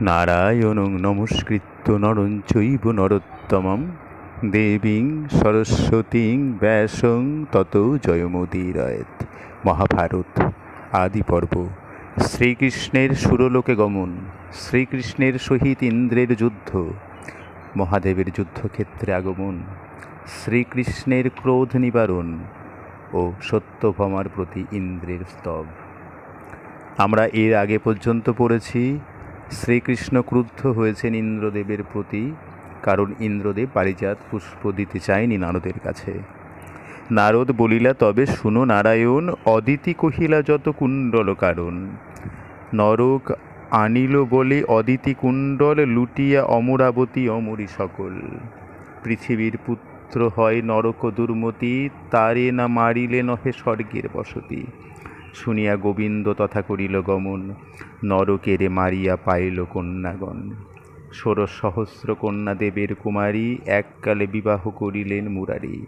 নারায়ণং নমস্কৃত্য নরং চৈব নরোত্তমম। দেবীং সরস্বতীং ব্যাসং তত জয়মুদীরয়েত। মহাভারত আদি পর্ব। শ্রীকৃষ্ণের সুরলোকে গমন। শ্রীকৃষ্ণের সহিত ইন্দ্রের যুদ্ধ। মহাদেবের যুদ্ধক্ষেত্রে আগমন। শ্রীকৃষ্ণের ক্রোধ নিবারণ ও সত্যভমার প্রতি ইন্দ্রের স্তব। আমরা এর আগে পর্যন্ত পড়েছি শ্রীকৃষ্ণ ক্রুদ্ধ হয়েছেন ইন্দ্রদেবের প্রতি, কারণ ইন্দ্রদেব পারিজাত পুষ্প দিতে চায়নি নারদের কাছে। নারদ বলিলা, তবে শুনো নারায়ণ, অদিতি কহিলা যত কুণ্ডল কারণ। নরক আনিল বলে অদিতি কুণ্ডল, লুটিয়া অমরাবতী অমরি সকল। পৃথিবীর পুত্র হয় নরক দুর্মতি, তারে না মারিলে নহে স্বর্গের বসতি। শুনিয়া গোবিন্দ তথা করিল গমন। নরকেরে মারিয়া পাইল কন্যাগণ। ষোড়শ সহস্র কন্যা দেবের কুমারী এককালে বিবাহ করিলেন মুরারি।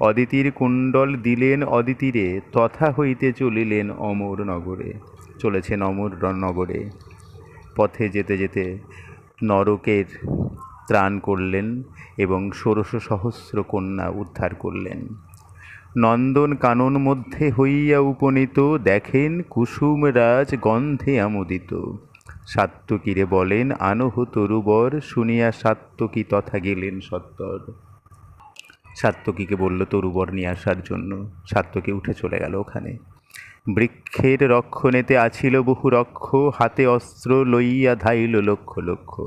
অদিতির কুণ্ডল দিলেন অদিতিরে, তথা হইতে চলিলেন অমর নগরে। চলেছেন অমর নগরে। পথে যেতে যেতে নরকের ত্রাণ করলেন এবং ষোড়শ সহস্র কন্যা উদ্ধার করলেন। নন্দন কানন মধ্যে হইয়া উপনীত, দেখেন কুসুম রাজ গন্ধে আমোদিত। সাত্তকীরে বলেন, আনহ তরুবর, শুনিয়া সাত্তকী তথা গেলেন সত্তর। সাত্তকীকে বলল, তরুবর নিয়ে আসার জন্য। সাত্তকী উঠে চলে গেল ওখানে। বৃক্ষের রক্ষণেতে আছিল বহু রক্ষ, হাতে অস্ত্র লইয়া ধাইল লক্ষ লক্ষ।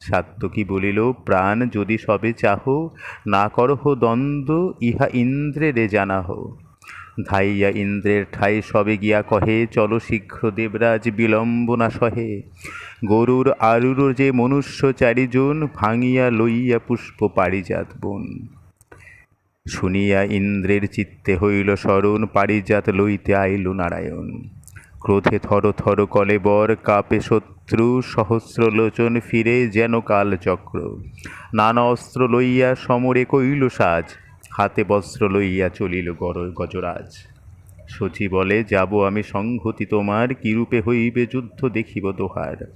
সাত্তকী বলিল, প্রাণ যদি সবে চাহ, না করহ দ্বন্দ্ব, ইহা ইন্দ্রেরে জানাহ। ধাইয়া ইন্দ্রের ঠাই সবে গিয়া কহে, চলো শীঘ্র দেবরাজ বিলম্ব না সহে। গরুর আরুর যে মনুষ্য চারিজন, ভাঙিয়া লইয়া পুষ্প পারিজাত বন। শুনিয়া ইন্দ্রের চিত্তে হইল স্মরণ, পারিজাত লইতে আইল নারায়ণ। ক্রোধে থর থর কলেবর কাপে শত্রু সহস্র লোচন ফিরে যেন কাল চক্র নানা অস্ত্র লইয়া সমরে কইল সাজ, হাতে বস্ত্র লইয়া চলিল গর, গজরাজ। শচী বলে, যাব আমি সংহতি তোমার, কিরূপে হইবে যুদ্ধ দেখিব দোহার?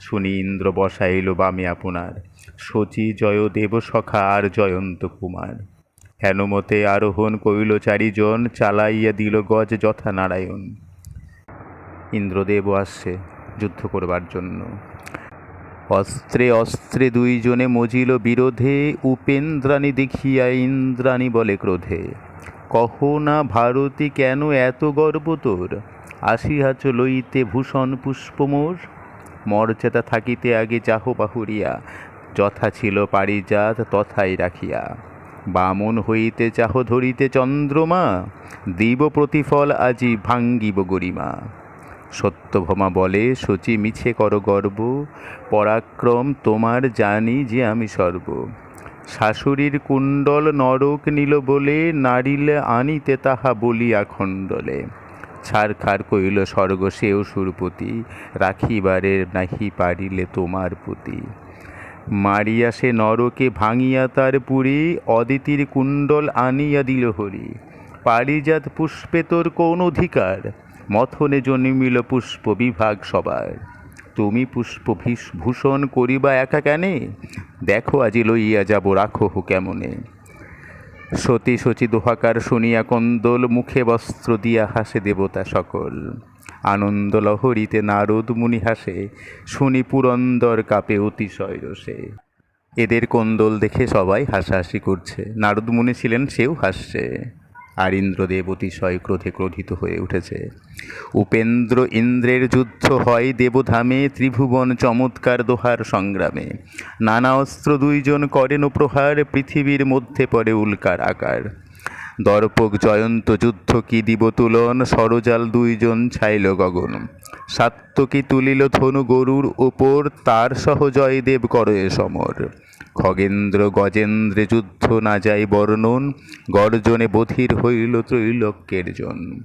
শুনি ইন্দ্র বসাইল বামে আপনার, শচী জয়দেব সখা আর জয়ন্ত কুমার। হেনমতে আরোহণ কইল চারিজন, চালাইয়া দিল গজ যথা নারায়ণ ইন্দ্রদেবও আসছে যুদ্ধ করবার জন্য। অস্ত্রে অস্ত্রে দুইজনে মজিল বিরোধে, উপেন্দ্রাণী দেখিয়া ইন্দ্রাণী বলে ক্রোধে। কহ না ভারতী, কেন এত গর্ব তোর? আসিয়াছ লইতে ভূষণ পুষ্পমোর মর্যাদা থাকিতে আগে যাহ বাহুরিয়া। যথা ছিল পারিজাত, তথাই রাখিয়া। বামন হইতে চাহ ধরিতে চন্দ্রমা। দিব প্রতিফল আজি ভাঙ্গিব গরিমা। সত্যভমা বলে, শচী, মিছে কর গর্ব। পরাক্রম তোমার জানি যে আমি সর্ব। শাশুড়ির কুণ্ডল নরক নিল বলে নারিলে আনিতে তাহা বলিয়া খণ্ডলে ছাড়খার কইল স্বর্গ সেও সুরপতি, রাখিবারে নাহি পারিলে তোমার প্রতি মারিয়া সে নরকে ভাঙিয়া তার পুরী, অদিতির কুণ্ডল আনিয়া দিল হরি। পারিজাত পুষ্পে তোর কোন অধিকার? মথনে জন্মিল পুষ্প বিভাগ সবার। তুমি পুষ্প ভীষ- ভূষণ করিবা একা কেনে? দেখো আজি লইয়া যাব রাখো হো কেমনে? সতী শচী দোহাকার শুনিয়া কন্দল মুখে বস্ত্র দিয়া হাসে দেবতা সকল। আনন্দ লহরীতে নারদ মুনি হাসে, শুনি পুরন্দর কাপে অতিশয় রসে। এদের কন্দল দেখে সবাই হাসাহাসি করছে। নারদ মুনি ছিলেন, সেও হাসছে। আর ইন্দ্রদেব অতিশয় ক্রোধে ক্রোধিত হয়ে উঠেছে। উপেন্দ্র ইন্দ্রের যুদ্ধ হয় দেবধামে, ত্রিভুবন চমৎকার দোহার সংগ্রামে। নানা অস্ত্র দুইজন করেন প্রহার, পৃথিবীর মধ্যে পড়ে উল্কার আকার। দর্পক জয়ন্ত যুদ্ধ কি দিব তুলন, সরজাল দুইজন ছাইল গগন। সাত্তকী তুলিল ধনু গরুর ওপর, তার সহ জয়দেব করে সমর। খগেন্দ্র গজেন্দ্রে যুদ্ধ না যাই বর্ণন, গর্জনে বধির হইল ত্রৈলোক্যের জন।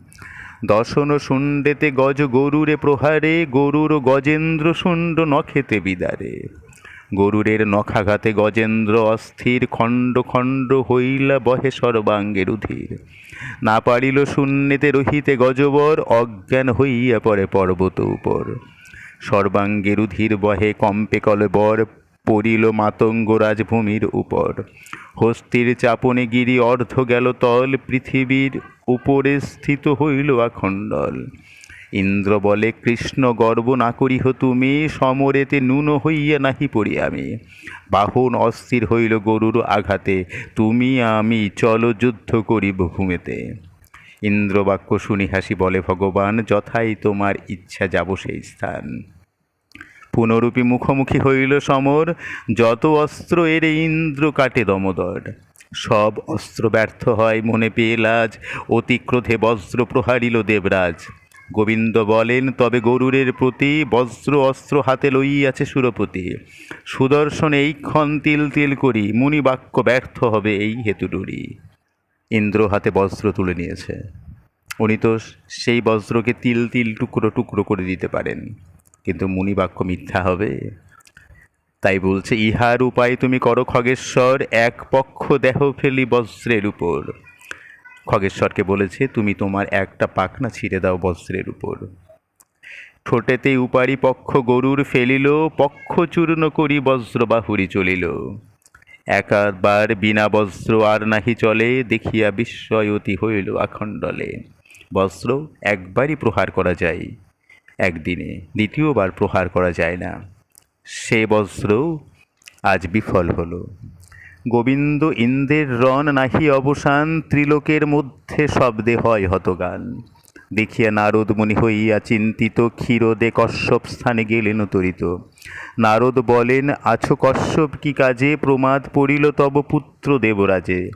দশন শুণ্ডেতে গজ গরুরে প্রহারে, গরুর গজেন্দ্র শুণ্ড নখেতে বিদারে। গরুরের নখাঘাতে গজেন্দ্র অস্থির, খণ্ড খণ্ড হইলা বহে সর্বাঙ্গে রুধির না পারিল শূন্যেতে রহিতে গজবর, অজ্ঞান হইয়া পড়ে পর্বত উপর। সর্বাঙ্গে রুধির বহে কম্পে কলবর পড়িল মাতঙ্গ রাজভূমির উপর। হস্তির চাপনে গিরি অর্ধ গেল তল, পৃথিবীর উপরে স্থিত হইল আখণ্ডল। ইন্দ্র বলে, কৃষ্ণ, গর্ব না করিহ তুমি, সমরেতে নুন হইয়া নাহি পড়ি আমি। বাহন অস্থির হইল গরুর আঘাতে, তুমি আমি চল যুদ্ধ করিব ভূমেতে ইন্দ্রবাক্য শুনি হাসি বলে, ভগবান, যথাই তোমার ইচ্ছা, যাব সেই স্থান। পুনরূপী মুখোমুখি হইল সমর, যত অস্ত্র এরে ইন্দ্র কাটে দমোদর। সব অস্ত্র ব্যর্থ হয় মনে পেয়ে লাজ, অতি ক্রোধে বজ্র প্রহারিল দেবরাজ। গোবিন্দ বলেন, তবে গরুরের প্রতি বজ্র অস্ত্র হাতে লইয়াছে সুরপতি। সুদর্শন এইক্ষণ তিল তিল করি মুনি বাক্য ব্যর্থ হবে এই হেতুডুরি। ইন্দ্র হাতে বজ্র তুলে নিয়েছে। উনি তো সেই বজ্রকে তিল তিল টুকরো টুকরো করে দিতে পারেন। কিন্তু মুনি বাক্য মিথ্যা হবে। তাই বলছে, ইহার উপায় তুমি করো খগেশ্বর, এক পক্ষ দেহ ফেলি বজ্রের উপর। খগেশ্বরকে বলেছে, তুমি তোমার একটা পাখনা ছিঁড়ে দাও বজ্রের উপর। ঠোঁটেতে উপারি পক্ষ গরুর ফেলিল, পক্ষ চূর্ণ করি বজ্র বাহুরি চলিল। একাবার বিনা বজ্র আর নাহি চলে, দেখিয়া বিস্ময় অতি হইল আখণ্ডলে। বজ্র একবারই প্রহার করা যায়। একদিনে, দ্বিতীয়বার প্রহার করা যায় না। সে বজ্র আজ বিফল হলো। গোবিন্দ ইন্দ্রের রণ নাহি অবসান, ত্রিলোকের মধ্যে শব্দে হয় হতগান। দেখিয়া নারদ মুনি হইয়া চিন্তিত, ক্ষীরদে কশ্যপ স্থানে গেলেন তরিত নারদ বলেন, আছো কশ্যপ, কি কাজে? প্রমাদ পড়িল তব পুত্র দেবরাজে।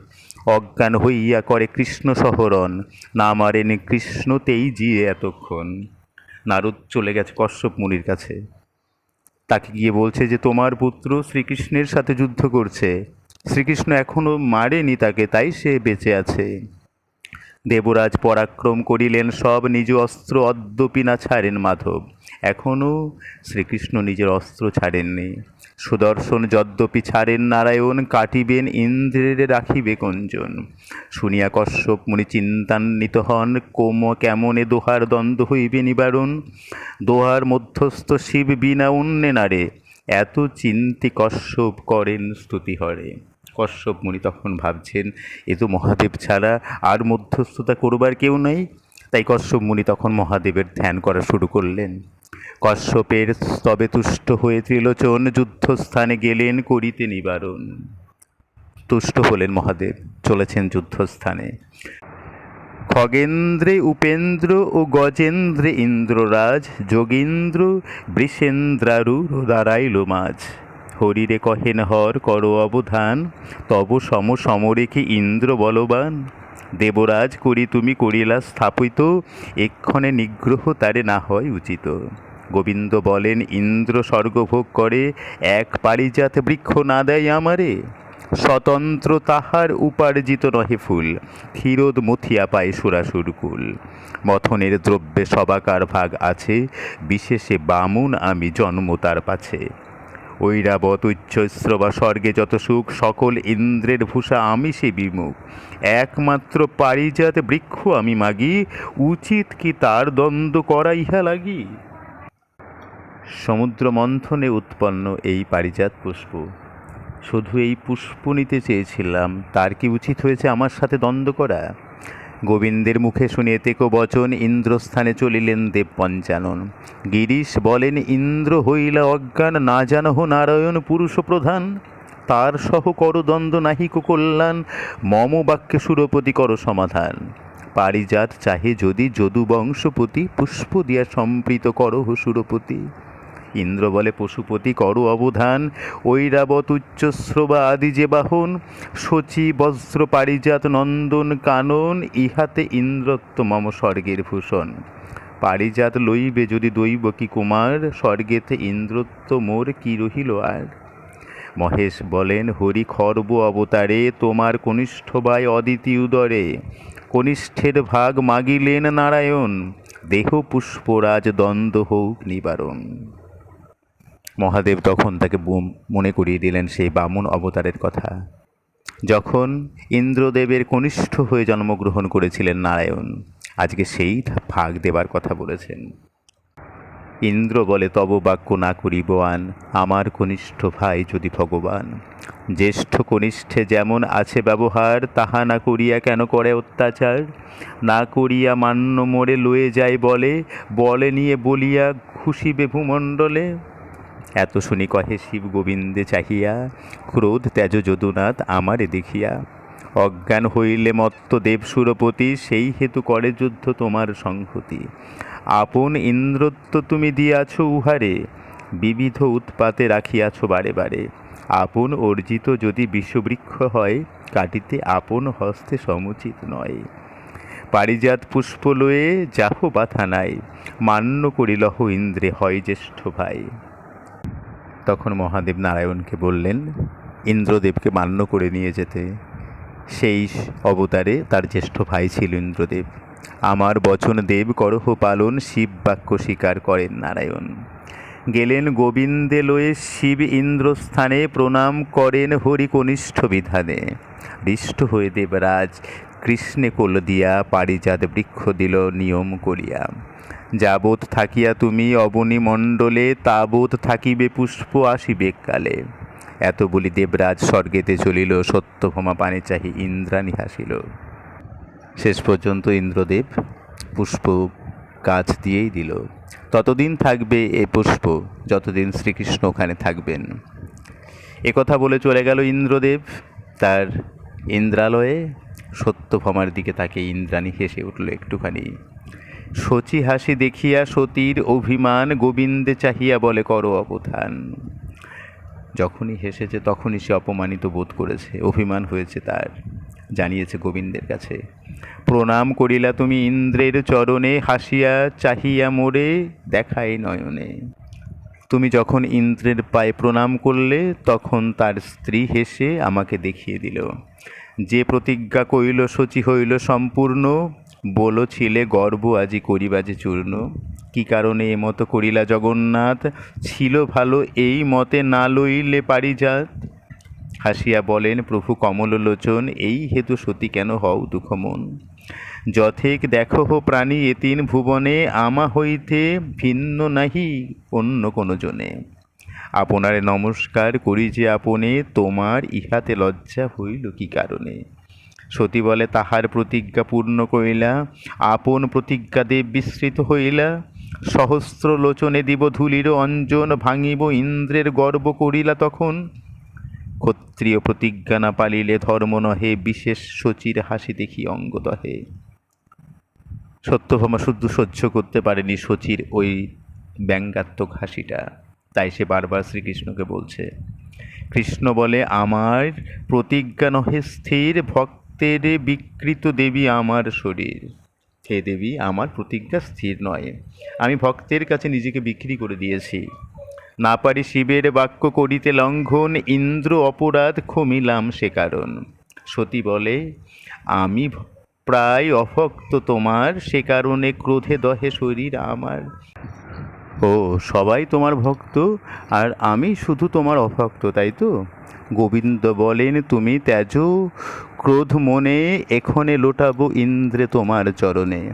অজ্ঞান হইয়া করে কৃষ্ণ সহরণ, না মারেন কৃষ্ণতেই জিয়ে এতক্ষণ। নারদ চলে গেছে কশ্যপ মুনির কাছে। তাকে গিয়ে বলছে যে, তোমার পুত্র শ্রীকৃষ্ণের সাথে যুদ্ধ করছে। শ্রীকৃষ্ণ এখনও মারেনি তাকে, তাই সে বেঁচে আছে। দেবরাজ পরাক্রম করিলেন, সব নিজ অস্ত্র অদ্যপি না ছাড়েন মাধব। এখনও শ্রীকৃষ্ণ নিজের অস্ত্র ছাড়েননি। সুদর্শন যদ্যপি ছাড়েন নারায়ণ, কাটিবেন ইন্দ্রের রাখিবে কঞ্জন। শুনিয়া কশ্যপ মুনি চিন্তান্বিত হন, কোম কেমনে দোহার দ্বন্দ্ব হইবে নিবারণ? দোহার মধ্যস্থ শিব বিনা উন্নে নারে এত চিন্তি কশ্যপ করেন স্তুতি হরে কশ্যপ মুনি তখন ভাবছেন, এ তো মহাদেব ছাড়া আর মধ্যস্থতা করবার কেউ নেই? তাই কশ্যপ মুনি তখন মহাদেবের ধ্যান করা শুরু করলেন। কশ্যপের স্তবে তুষ্ট হয়ে ত্রিলোচন যুদ্ধস্থানে গেলেন করিতে নিবারণ। তুষ্ট হলেন মহাদেব, চলেছেন যুদ্ধস্থানে। খগেন্দ্রে উপেন্দ্র ও গজেন্দ্রে ইন্দ্ররাজ, যোগীন্দ্র বৃষেন্দ্রারু দাঁড়াইল মাঝ। হরিরে কহেন, হর, কর অবধান, তব সম সমরেখে ইন্দ্র বলবান। দেবরাজ করি তুমি করিলা স্থাপিত, এক্ষণে নিগ্রহ তারে না হয় উচিত। গোবিন্দ বলেন, ইন্দ্র স্বর্গভোগ করে, এক পারিজাত বৃক্ষ না দেয় আমারে। স্বতন্ত্র তাহার উপার্জিত নহে ফুল, ক্ষীরোদ মথিয়া পায় সুরাসুর কুল। মথনের দ্রব্যে সবাকার ভাগ আছে, বিশেষে বামুন আমি জন্ম তার পাছে। ঐরাবত উচ্চস্র বা স্বর্গে যত সুখ, সকল ইন্দ্রের ভূষা আমি সে বিমুখ। একমাত্র পারিজাত বৃক্ষ আমি মাগি, উচিত কি তার দ্বন্দ্ব করা ইহা লাগি? সমুদ্র মন্থনে উৎপন্ন এই পারিজাত পুষ্প। শুধু এই পুষ্প নিতে চেয়েছিলাম, তার কি উচিত হয়েছে আমার সাথে দ্বন্দ্ব করা? গোবিন্দের মুখে শুনে তেকো বচন ইন্দ্রস্থানে চলিলেন দেব পঞ্চানন গিরিশ বলেন, ইন্দ্র হইলা অজ্ঞান, না জানহ নারায়ণ পুরুষ প্রধান। তার সহ কর দ্বন্দ্ব নাহিক কল্যাণ, মম বাক্যে সুরপতি কর সমাধান। পারিজাত চাহে যদি যদু বংশপতি, পুষ্প দিয়া সম্প্রীত করহ সুরপতি। ইন্দ্র বলে পশুপতি করো অবধান ঐরাবত উচ্চশ্রবা আদি যে বাহন, শচী বজ্র পারিজাত নন্দন কানন, ইহাতে ইন্দ্রত্ব মম স্বর্গের ভূষণ। পারিজাত লইবে যদি দৈব কি কুমার, স্বর্গেতে ইন্দ্রত্ব মোর কি রহিল আর? মহেশ বলেন, হরি খর্ব অবতারে, তোমার কনিষ্ঠ ভাই অদিতি উদরে। কনিষ্ঠের ভাগ মাগিলেন নারায়ণ। দেহ পুষ্পরাজ দ্বন্দ্ব হোক নিবারণ। মহাদেব তখন তাকে মনে করিয়ে দিলেন সেই বামুন অবতারের কথা। যখন ইন্দ্রদেবের কনিষ্ঠ হয়ে জন্মগ্রহণ করেছিলেন নারায়ণ, আজকে সেই ভাগ দেবার কথা বলেছেন। ইন্দ্র বলে, তব বাক্য না করিব আন আমার কনিষ্ঠ ভাই যদি ভগবান। জ্যেষ্ঠ কনিষ্ঠে যেমন আছে ব্যবহার, তাহা না করিয়া কেন করে অত্যাচার? না করিয়া মান্য মোড়ে লয়ে যায় বলে বলে নিয়ে বলিয়া খুশিবে ভূমণ্ডলে। এত শুনি কহে শিব গোবিন্দে চাহিয়া, ক্রোধ তেজ যদুনাথ আমারে দেখিয়া। অজ্ঞান হইলে মত্ত দেব সুরপতি, সেই হেতু করে যুদ্ধ তোমার সংহতি। আপন ইন্দ্রত্ব তুমি দিয়াছ উহারে, বিবিধ উৎপাতে রাখিয়াছ বারে বারে। আপন অর্জিত যদি বিশ্ববৃক্ষ হয়, কাটিতে আপন হস্তে সমুচিত নয়। পারিজাত পুষ্প লয়ে যাহ বাথা নাই, মান্য করিলহ ইন্দ্রে, হয় জ্যেষ্ঠ ভাই। তখন মহাদেব নারায়ণকে বললেন, ইন্দ্রদেবকে মান্য করে নিয়ে যেতে। সেই অবতারে তার জ্যেষ্ঠ ভাই ছিল ইন্দ্রদেব। আমার বচন দেব করহ পালন, শিব বাক্য স্বীকার করেন নারায়ণ। গেলেন গোবিন্দে লয়ে শিব ইন্দ্রস্থানে, প্রণাম করেন হরি কনিষ্ঠ বিধানে। হৃষ্ট হয়ে দেবরাজ কৃষ্ণে কোল দিয়া, পারিজাত বৃক্ষ দিল নিয়ম করিয়া। যাবৎ থাকিয়া তুমি অবনী মণ্ডলে তাবৎ থাকিবে পুষ্প আসিবে কালে। এত বলি দেবরাজ স্বর্গেতে চলিল, সত্যভমা পানে চাহি ইন্দ্রাণী হাসিল শেষ পর্যন্ত ইন্দ্রদেব পুষ্প কাজ দিয়েই দিল। ততদিন থাকবে এ পুষ্প, যতদিন শ্রীকৃষ্ণ ওখানে থাকবেন। কথা বলে চলে গেল ইন্দ্রদেব। তার ইন্দ্রালয়ে সত্যভমার দিকে তাকে ইন্দ্রাণী হেসে উঠল একটুখানি। শচী হাসি দেখিয়া সতীর অভিমান গোবিন্দে চাহিয়া বলে, করো অবধান। যখনই হেসেছে, তখনই সে অপমানিত বোধ করেছে, অভিমান হয়েছে তার, জানিয়েছে গোবিন্দের কাছে, প্রণাম করিলা তুমি ইন্দ্রের চরণে, হাসিয়া চাহিয়া মোরে দেখাই নয়নে। তুমি যখন ইন্দ্রের পায়ে প্রণাম করলে, তখন তার স্ত্রী হেসে আমাকে দেখিয়ে দিল। যে প্রতিজ্ঞা কইল সচি হইল সম্পূর্ণ বলো ছিলে গর্ব আজি করিবাজে চূর্ণ। কি কারণে এ মতো করিলা জগন্নাথ? ছিল ভালো, এই মতে না লইলে পারিজাত। হাসিয়া বলেন, প্রভু কমললোচন, এই হেতু সতী কেন হও দুঃখমন? যথেক দেখো প্রাণী এ তিন ভুবনে, আমা হইতে ভিন্ন নাহি অন্য কোনো জনে আপনারে নমস্কার করি যে আপনে, তোমার ইহাতে লজ্জা হইল কি কারণে? সতী বলে, তাহার প্রতিজ্ঞা পূর্ণ করিলা আপন প্রতিজ্ঞা দেব বিস্মৃত হইলা। সহস্র লোচনে দিব ধুলির অঞ্জন, ভাঙিব ইন্দ্রের গর্ব করিলা তখন। ক্ষত্রিয় প্রতিজ্ঞা না পালিলে ধর্ম নহে, বিশেষ সচির হাসি দেখি অঙ্গ দহে। সত্যভামা শুদ্ধ সহ্য করতে পারেনি সচির ওই ব্যঙ্গাত্মক হাসিটা। তাই সে বারবার শ্রীকৃষ্ণকে বলছে, কৃষ্ণ বলে, আমার প্রতিজ্ঞা নহে স্থির ভক্তের বিকৃত দেবী আমার শরীর। হে দেবী, আমার প্রতিজ্ঞা স্থির নয়। আমি ভক্তের কাছে নিজেকে বিক্রি করে দিয়েছি। না পারি শিবের বাক্য করিতে লঙ্ঘন, ইন্দ্র অপরাধ ক্ষমিলাম সে কারণ। সতী বলে, আমি প্রায় অভক্ত তোমার, সে কারণে ক্রোধে দহে শরীর আমার। ও, সবাই তোমার ভক্ত, আর আমি শুধু তোমার অভক্ত, তাই তো? গোবিন্দ বলেন, তুমি ত্যাজ ক্রোধ মনে, এখনে লোটাবো ইন্দ্রে তোমার চরণে।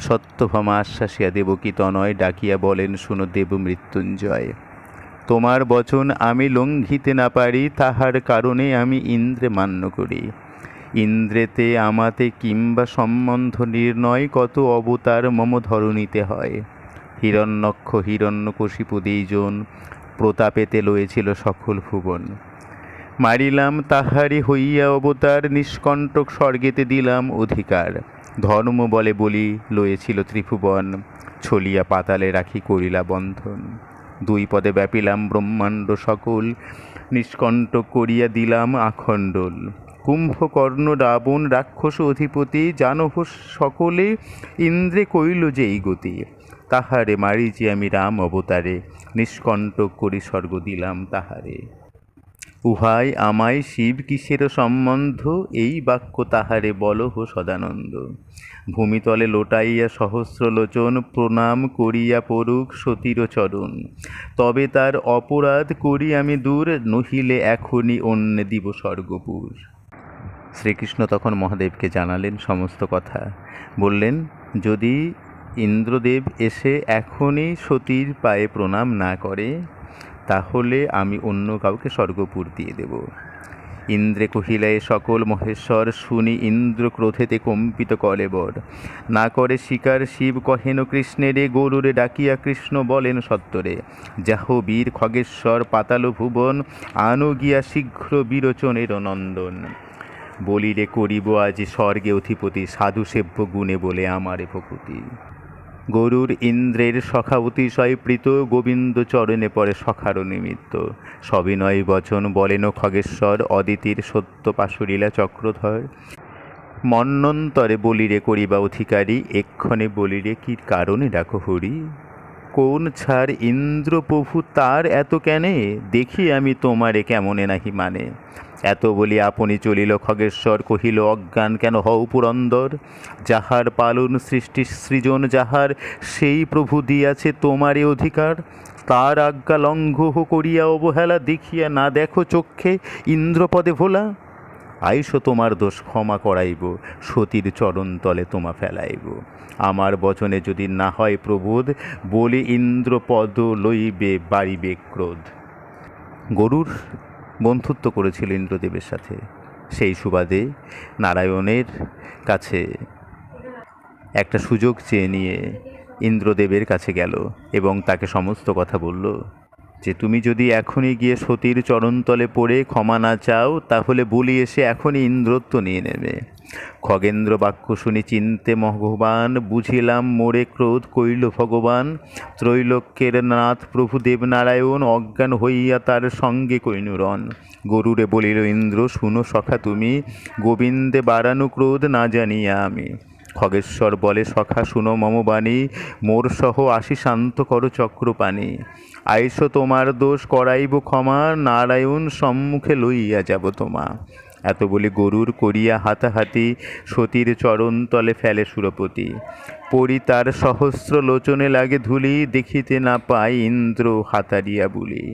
সত্যভামা আশ্বাসিয়া দেব দেবকী তনয়, ডাকিয়া বলেন, শুনো দেব মৃত্যুঞ্জয়। তোমার বচন আমি লঙ্ঘিতে না পারি, তাহার কারণে আমি ইন্দ্রে মান্য করি। ইন্দ্রেতে আমাতে কিংবা সম্বন্ধ নির্ণয়, কত অবতার মম ধরণীতে হয়। হিরণ্যক্ষ হিরণ্যকশিপু দ্বিজন, প্রতাপেতে লয়েছিল সকল ভুবন। মারিলাম তাহারি হইয়া অবতার, নিষ্কণ্টক স্বর্গেতে দিলাম অধিকার। ধর্ম বলে বলি, লয়েছিল ত্রিভুবন, ছলিয়া পাতালে রাখি করিলা বন্ধন। দুই পদে ব্যাপিলাম ব্রহ্মাণ্ড সকল, নিষ্কণ্টক করিয়া দিলাম আখণ্ডল। কুম্ভকর্ণ, রাবণ, রাক্ষস অধিপতি জানহ সকলে, ইন্দ্রে কইল যে এই গতি। তাহারে মারি যে আমি রাম অবতারে, নিষ্কণ্টক করি স্বর্গ দিলাম তাহারে। উহাই আমায় শিব কিসের সম্বন্ধ? এই বাক্য তাহারে বলহ সদানন্দ। ভূমিতলে লোটাইয়া সহস্র লোচন প্রণাম করিয়া পড়ুক সতীর চরণ তবে তার অপরাধ করি আমি দূর, নহিলে এখনই অন্য দিব স্বর্গপুর। শ্রীকৃষ্ণ তখন মহাদেবকে জানালেন সমস্ত কথা। বললেন, যদি ইন্দ্রদেব এসে এখনই সতীর পায়ে প্রণাম না করে তাহলে আমি অন্য কাউকে স্বর্গপুর দিয়ে দেব। ইন্দ্রে কহিলা সকল মহেশ্বর, শুনি ইন্দ্র ক্রোধেতে কম্পিত কলে বর। না করে শিকার শিব কহেন কৃষ্ণেরে গরুরে ডাকিয়া কৃষ্ণ বলেন সত্তরে। যাহ বীর খগেশ্বর, পাতাল ভুবন, আনো গিয়া শীঘ্র বিরোচনের নন্দন। বলিরে করিব আজ স্বর্গে অধিপতি, সাধু সেব্য গুণে বলে আমারে ভকুতি। গরুর ইন্দ্রের সখা অতিশয় প্রীত গোবিন্দ চরণে পরে সখার নিমিত্ত। সবিনয় বচন বলেন খগেশ্বর, অদিতির সত্য পাশুরীলা চক্রধর। মন্নন্তরে বলিরে করিবা অধিকারী, এক্ষণে বলিরে কি কারণে ডাকো হরি? কোন ছাড় ইন্দ্রপ্রভু তার এত কেনে? দেখি আমি তোমারে কেমনে নাহি মানে। এত বলি আপনি চলিল খগেশ্বর, কহিল, অজ্ঞান কেন হও পুরন্দর? যাহার পালন সৃষ্টি সৃজন যাহার, সেই প্রভু দিয়াছে তোমারে অধিকার। তার আজ্ঞা লঙ্ঘ করিয়া অবহেলা দেখিয়া না দেখো চক্ষে ইন্দ্রপদে ভোলা। আইসো তোমার দোষ ক্ষমা করাইব, সতীর চরণ তলে তোমা ফেলাইব। আমার বচনে যদি না হয় প্রবোধ, বলি ইন্দ্রপদ লইবে, বাড়িবে ক্রোধ। গরুর বন্ধুত্ব করেছিল ইন্দ্রদেবের সাথে। সেই সুবাদে নারায়ণের কাছে একটা সুযোগ চেয়ে নিয়ে ইন্দ্রদেবের কাছে গেল এবং তাকে সমস্ত কথা বলল। যে তুমি যদি এখনই গিয়ে সতীর চরণতলে পড়ে ক্ষমা না চাও, তাহলে বলি এসে এখনই ইন্দ্রত্ব নিয়ে নেবে। খগেন্দ্র বাক্য শুনি চিনতে ভগবান, বুঝিলাম মোরে ক্রোধ কইল ভগবান। ত্রৈলোক্যের নাথ প্রভু দেবনারায়ণ অজ্ঞান হইয়া তার সঙ্গে কৈনুরন। গরুরে বলিল, ইন্দ্র, শুনো সখা তুমি, গোবিন্দে বাড়ানো ক্রোধ না জানিয়া আমি। খগেশ্বর বলে, সখা, শুনো মম বাণী মোর সহ আসি শান্ত করো চক্রপাণি। আইসো তোমার দোষ, করাইব ক্ষমা, নারায়ণ সম্মুখে লইয়া যাব তোমা। এত বলি গরুর করিয়া হাতাহাতি, সতীর চরণ তলে ফেলে সুরপতি। পরি তার সহস্র লোচনে লাগে ধুলি, দেখিতে না পাই ইন্দ্র হাতারিয়া বুলি।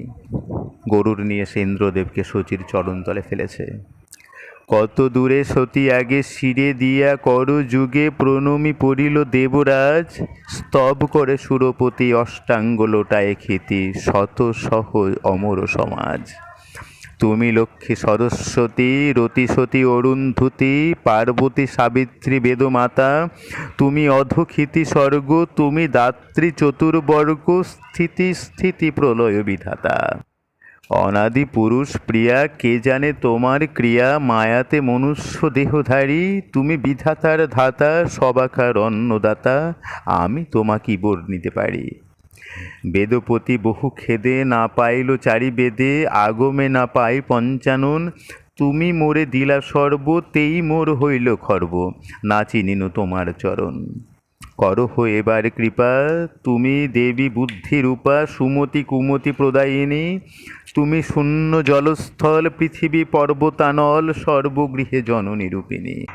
গরুর নিয়ে সে ইন্দ্রদেবকে সতীর চরণতলে ফেলেছে। কত দূরে সতী আগে শিরে দিয়া কর যুগে প্রণমী পড়িল দেবরাজ। স্তব করে সুরপতি অষ্টাঙ্গ লোটায় খ্যাতি শত সহ অমর সমাজ। তুমি লক্ষ্মী সরস্বতী, রতিসতী অরুন্ধতী, পার্বতী সাবিত্রী বেদমাতা, তুমি অধক্ষিতি স্বর্গ, তুমি দাত্রী চতুর্বর্গ, স্থিতি স্থিতি প্রলয় বিধাতা। অনাদি পুরুষ প্রিয়া, কে জানে তোমার ক্রিয়া? মায়াতে মনুষ্য দেহধারী, তুমি বিধাতার ধাতা, সবাকার অন্নদাতা, আমি তোমাকে বর্ণিতে পারি। বেদপতি বহু খেদে না পাইল চারি বেদে আগমে না পাই পঞ্চানন। তুমি মোরে দিলা সর্ব, তেই মোর হইল খর্ব, না চিনিন তোমার চরণ। করহ এবার কৃপা। তুমি দেবী বুদ্ধি রূপা, সুমতি কুমতি প্রদায়িনী। তুমি শূন্য জলস্থল, পৃথিবী পর্বতানল, সর্বগৃহে জননী রূপিণী।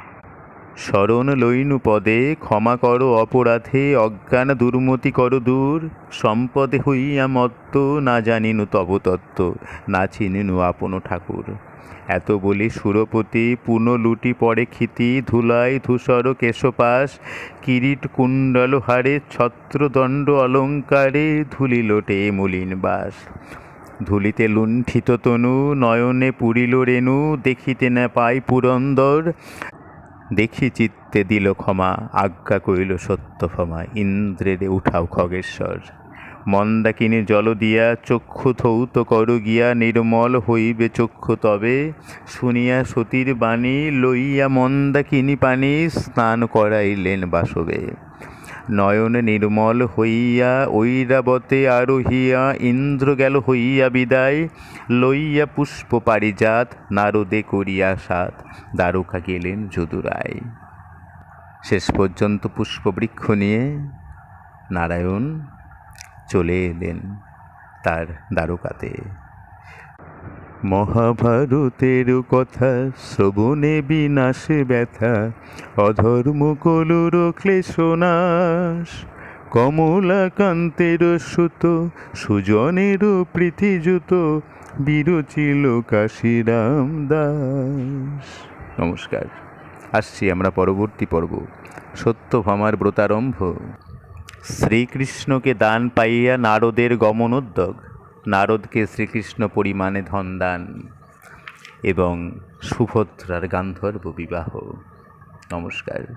শরণ লইনু পদে ক্ষমা করো অপরাধে, অজ্ঞান দুর্মতি করো দূর। সম্পদে হইয়া মত্ত, না জানিনু তব তত্ত্ব, না চিনিনু আপন ঠাকুর। এত বলি সুরপতি, পুন লুটি পড়ে ক্ষিতি, ধুলাই ধূসর কেশপাশ, কিরিট কুণ্ডল হারে ছত্রদণ্ড অলঙ্কারে ধুলি লোটে মলিন বাস। ধুলিতে লুণ্ঠিত তনু, নয়নে পুরিল রেণু, দেখিতে না পাই পুরন্দর। দেখি চিত্তে দিল ক্ষমা, আজ্ঞা কইল সত্যভমা ইন্দ্রেরে উঠাও খগেশ্বর। মন্দাকিনী জল দিয়া চক্ষু ধৌত কর গিয়া নির্মল হইবে চক্ষু তবে। শুনিয়া সতীর বাণী লইয়া মন্দাকিনী পানি স্নান করাইলেন বাসবে। নয়ন নির্মল হইয়া ঐরাবতে আরোহিয়া ইন্দ্র গেল হইয়া বিদায়, লইয়া পুষ্প পারিজাত নারদে করিয়া সাত, দ্বারকা গেলেন যদুরায়। শেষ পর্যন্ত পুষ্পবৃক্ষ নিয়ে নারায়ণ চলে এলেন তার দ্বারকাতে। মহাভারতের কথা শ্রবণে বিনাশে ব্যথা, অধর্ম কলুর ক্লেশনাশ কমলাকান্তের সুত, সুজনের প্রীতিযুত বিরচিল কাশিরাম দাস নমস্কার, আসছি আমরা পরবর্তী পর্ব, সত্যভামার ব্রতারম্ভ। শ্রীকৃষ্ণকে দান পাইয়া নারদের গমনোদ্যোগ নারদকে শ্রীকৃষ্ণ পরিমাণে ধন দান এবং সুভদ্রার গান্ধর্ব বিবাহ। নমস্কার।